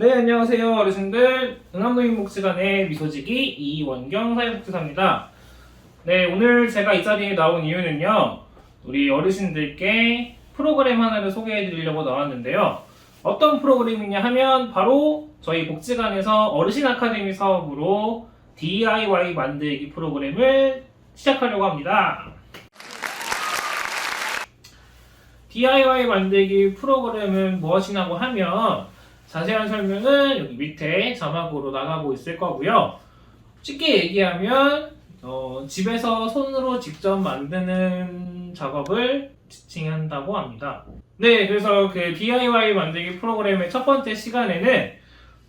네, 안녕하세요, 어르신들. 응암노인 복지관의 미소지기 이원경 사회복지사입니다. 네, 오늘 제가 이 자리에 나온 이유는요, 우리 어르신들께 프로그램 하나를 소개해 드리려고 나왔는데요. 어떤 프로그램이냐 하면 바로 저희 복지관에서 어르신 아카데미 사업으로 DIY 만들기 프로그램을 시작하려고 합니다. DIY 만들기 프로그램은 무엇이냐고 하면 자세한 설명은 여기 밑에 자막으로 나가고 있을 거고요. 쉽게 얘기하면 어, 집에서 손으로 직접 만드는 작업을 지칭한다고 합니다. 네, 그래서 그 DIY 만들기 프로그램의 첫 번째 시간에는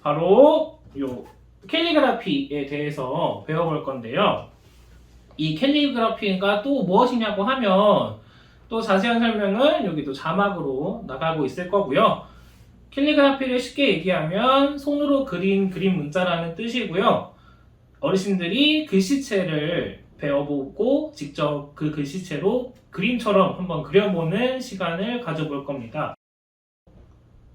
바로 요 캘리그라피에 대해서 배워볼 건데요. 이 캘리그라피가 또 무엇이냐고 하면 또 자세한 설명은 여기도 자막으로 나가고 있을 거고요. 캘리그라피를 쉽게 얘기하면 손으로 그린 그림 문자라는 뜻이고요. 어르신들이 글씨체를 배워보고 직접 그 글씨체로 그림처럼 한번 그려보는 시간을 가져볼 겁니다.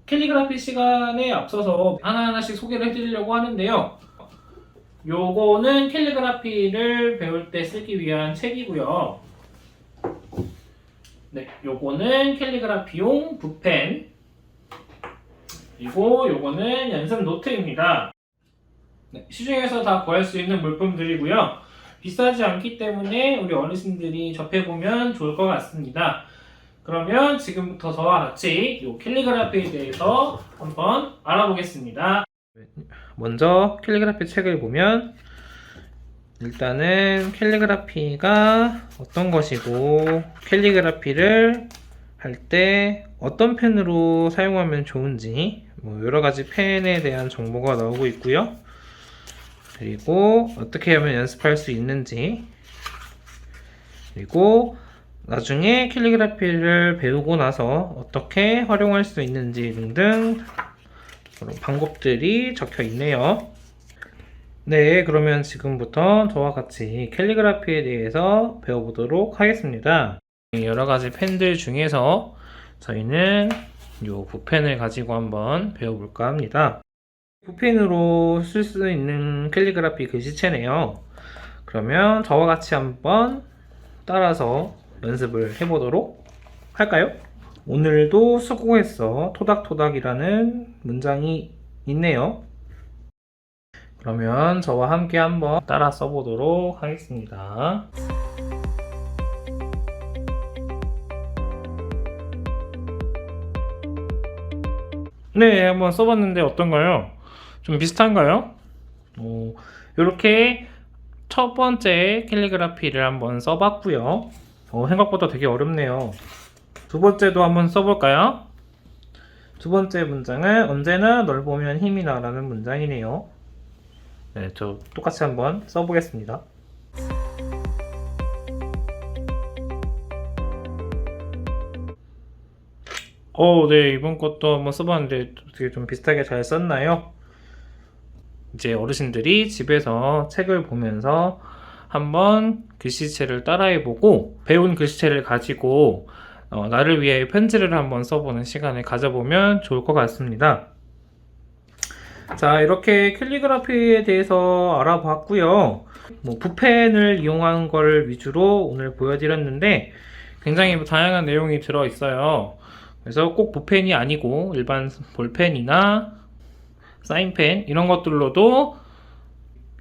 캘리그라피 시간에 앞서서 하나하나씩 소개를 해드리려고 하는데요. 요거는 캘리그라피를 배울 때 쓰기 위한 책이고요. 네, 요거는 캘리그라피용 붓펜. 그리고 요거는 연습 노트입니다. 네, 시중에서 다 구할 수 있는 물품들이고요. 비싸지 않기 때문에 우리 어르신들이 접해보면 좋을 것 같습니다. 그러면 지금부터 저와 같이 이 캘리그라피에 대해서 한번 알아보겠습니다. 먼저 캘리그라피 책을 보면 일단은 캘리그라피가 어떤 것이고 캘리그라피를 할 때 어떤 펜으로 사용하면 좋은지 뭐 여러 가지 펜에 대한 정보가 나오고 있고요. 그리고 어떻게 하면 연습할 수 있는지 그리고 나중에 캘리그라피를 배우고 나서 어떻게 활용할 수 있는지 등등 그런 방법들이 적혀 있네요. 네, 그러면 지금부터 저와 같이 캘리그라피에 대해서 배워보도록 하겠습니다. 여러 가지 펜들 중에서 저희는 이 붓펜을 가지고 한번 배워볼까 합니다. 붓펜으로 쓸 수 있는 캘리그라피 글씨체네요. 그러면 저와 같이 한번 따라서 연습을 해보도록 할까요? 오늘도 수고했어 토닥토닥이라는 문장이 있네요. 그러면 저와 함께 한번 따라 써보도록 하겠습니다. 네, 한번 써봤는데 어떤가요? 좀 비슷한가요? 오, 이렇게 첫 번째 캘리그라피를 한번 써봤고요. 어, 생각보다 되게 어렵네요. 두 번째도 한번 써볼까요? 두 번째 문장은 언제나 널 보면 힘이 나라는 문장이네요. 네, 저 똑같이 한번 써보겠습니다. 어, 네, 이번 것도 한번 써봤는데 되게 좀 비슷하게 잘 썼나요? 이제 어르신들이 집에서 책을 보면서 한번 글씨체를 따라해보고 배운 글씨체를 가지고 어, 나를 위해 편지를 한번 써보는 시간을 가져보면 좋을 것 같습니다. 자, 이렇게 캘리그라피에 대해서 알아봤고요. 뭐 붓펜을 이용한 걸 위주로 오늘 보여드렸는데 굉장히 다양한 내용이 들어 있어요. 그래서 꼭 붓펜이 아니고 일반 볼펜이나 사인펜 이런 것들로도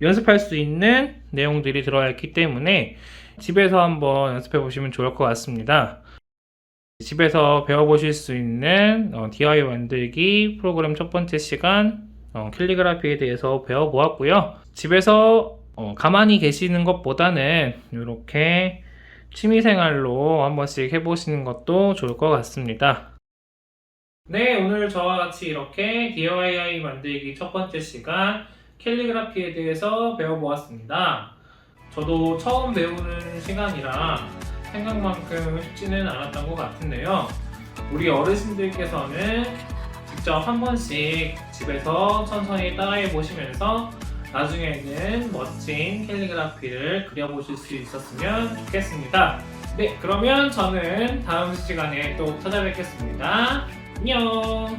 연습할 수 있는 내용들이 들어가 있기 때문에 집에서 한번 연습해 보시면 좋을 것 같습니다. 집에서 배워보실 수 있는 어, DIY 만들기 프로그램 첫 번째 시간 어, 캘리그라피에 대해서 배워보았고요. 집에서 어, 가만히 계시는 것보다는 이렇게 취미생활로 한 번씩 해보시는 것도 좋을 것 같습니다. 네, 오늘 저와 같이 이렇게 DIY 만들기 첫 번째 시간 캘리그라피에 대해서 배워보았습니다. 저도 처음 배우는 시간이라 생각만큼 쉽지는 않았던 것 같은데요. 우리 어르신들께서는 직접 한 번씩 집에서 천천히 따라해 보시면서 나중에는 멋진 캘리그라피를 그려보실 수 있었으면 좋겠습니다. 네, 그러면 저는 다음 시간에 또 찾아뵙겠습니다. 안녕!